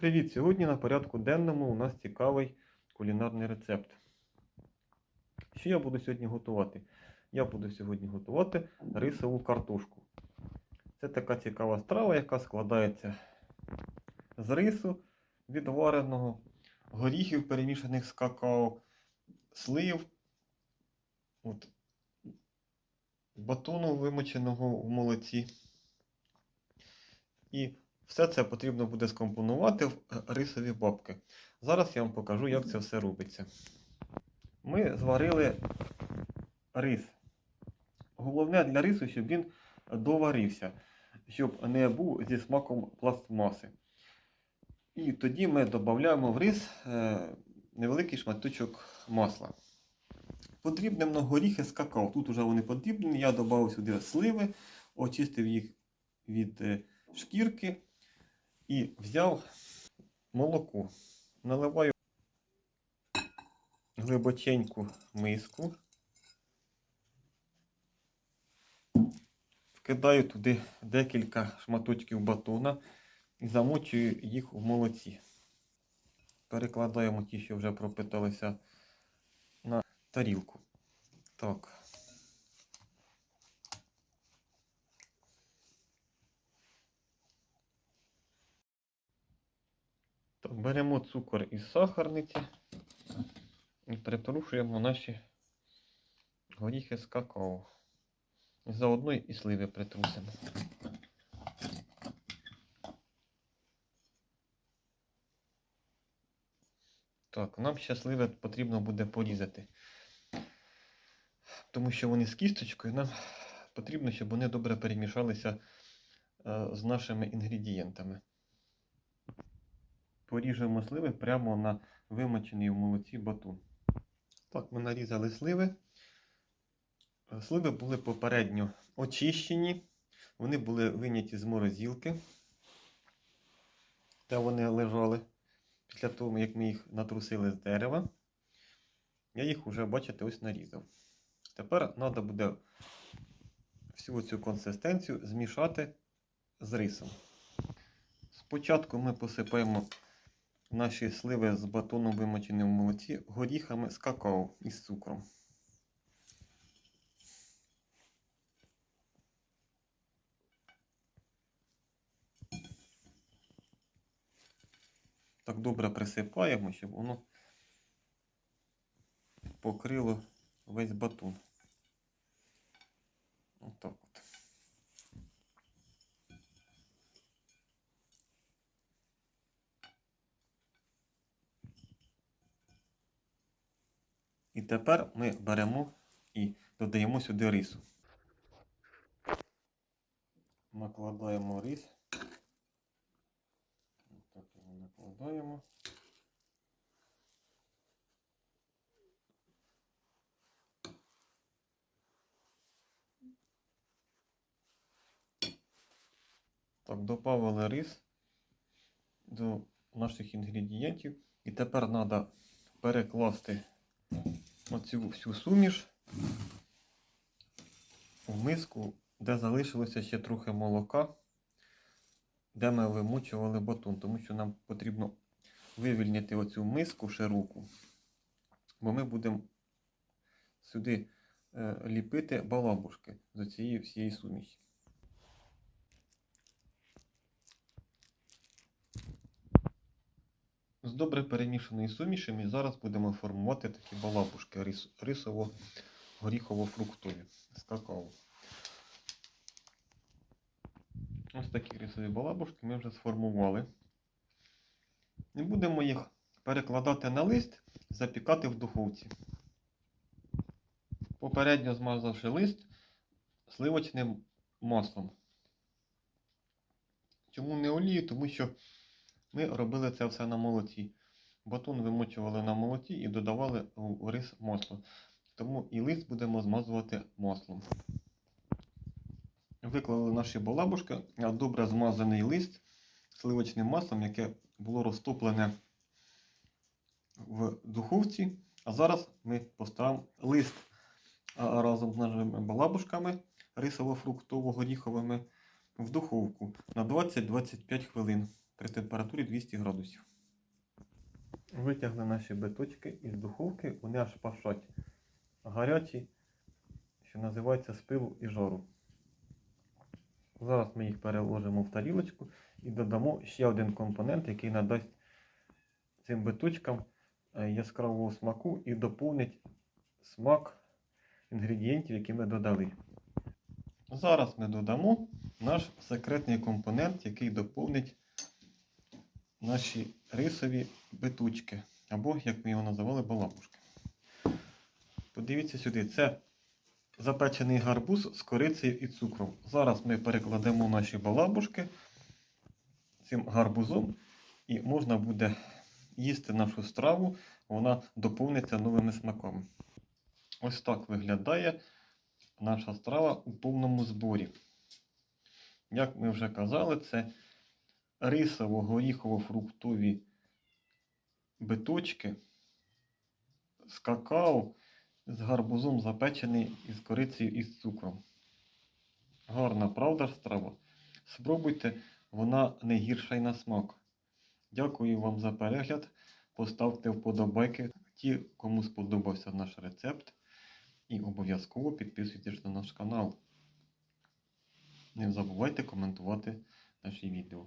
Привіт! Сьогодні на порядку денному у нас цікавий кулінарний рецепт. Що я буду сьогодні готувати? Я буду сьогодні готувати рисову картошку. Це така цікава страва, яка складається з рису відвареного, горіхів, перемішаних з какао, слив, от, батону вимоченого в молоці. І все це потрібно буде скомпонувати в рисові бабки. Зараз я вам покажу, як це все робиться. Ми зварили рис. Головне для рису, щоб він доварився, щоб не був зі смаком пластмаси. І тоді ми додаємо в рис е, невеликий шматочок масла. Потрібні нам горіхи з какао. Тут вже вони потрібні. Я додав сюди сливи, очистив їх від е, шкірки і взяв молоко. Наливаю глибоченьку миску. Вкидаю туди декілька шматочків батона і замочую їх в молоці. Перекладаємо ті, що вже пропиталися на тарілку. Так. Так, беремо цукор із сахарниці і притрушуємо наші горіхи з какао. Заодно і сливи притрусимо. Так, нам ще сливи потрібно буде порізати. Тому що вони з кісточкою, нам потрібно, щоб вони добре перемішалися е, з нашими інгредієнтами поріжемо сливи прямо на вимочений в молоці батон. Так, ми нарізали сливи. Е, Сливи були попередньо очищені, вони були виняті з морозилки, де вони лежали після того, як ми їх натрусили з дерева. Я їх вже, бачите, ось нарізав. Тепер треба буде всю цю консистенцію змішати з рисом. Спочатку ми посипаємо наші сливи з батоном вимочені в молоці горіхами з какао і з цукром. Так добре присипаємо, щоб воно покрило весь батон. Отак от. І тепер ми беремо і додаємо сюди рису. Накладаємо рис. Так його накладаємо. Так, додали рис до наших інгредієнтів. І тепер треба перекласти оцю всю суміш в миску, де залишилося ще трохи молока, де ми вимучували батон, тому що нам потрібно вивільнити оцю миску широку, бо ми будемо сюди е, ліпити балабушки з цієї всієї суміші. З добре перемішаною суміші ми зараз будемо формувати такі балабушки рис, рисово-горіхово-фруктові з какао. Ось такі рисові балабушки ми вже сформували. І будемо їх перекладати на лист, запікати в духовці. Попередньо змазавши лист сливочним маслом. Чому не олію? Тому що ми робили це все на молоці. Батон вимочували на молоці і додавали у рис масло. Тому і лист будемо змазувати маслом. Виклали наші балабушки, а добре змазаний лист сливочним маслом, яке було розтоплене в духовці. А зараз ми поставимо лист разом з нашими балабушками рисово-фруктово-горіховими в духовку на 20-25 хвилин. При температурі 200 градусів. Витягли наші биточки із духовки, вони аж пашать гарячі, що називається з пилу і жару. Зараз ми їх переложимо в тарілочку і додамо ще один компонент, який надасть цим биточкам е, яскравого смаку і доповнить смак інгредієнтів, які ми додали. Зараз ми додамо наш секретний компонент, який доповнить наші рисові битучки, або, як ми його називали, балабушки. Подивіться сюди, це запечений гарбуз з корицею і цукром. Зараз ми перекладемо наші балабушки цим гарбузом, і можна буде їсти нашу страву, вона доповниться новими смаками. Ось так виглядає наша страва у повному зборі. Як ми вже казали, це рисово-горіхово-фруктові биточки з какао, з гарбузом запечений із корицею і з цукром. Гарна правда страва. Спробуйте, вона не гірша й на смак. Дякую вам за перегляд. Поставте вподобайки ті, кому сподобався наш рецепт. І обов'язково підписуйтесь на наш канал. Не забувайте коментувати наші відео.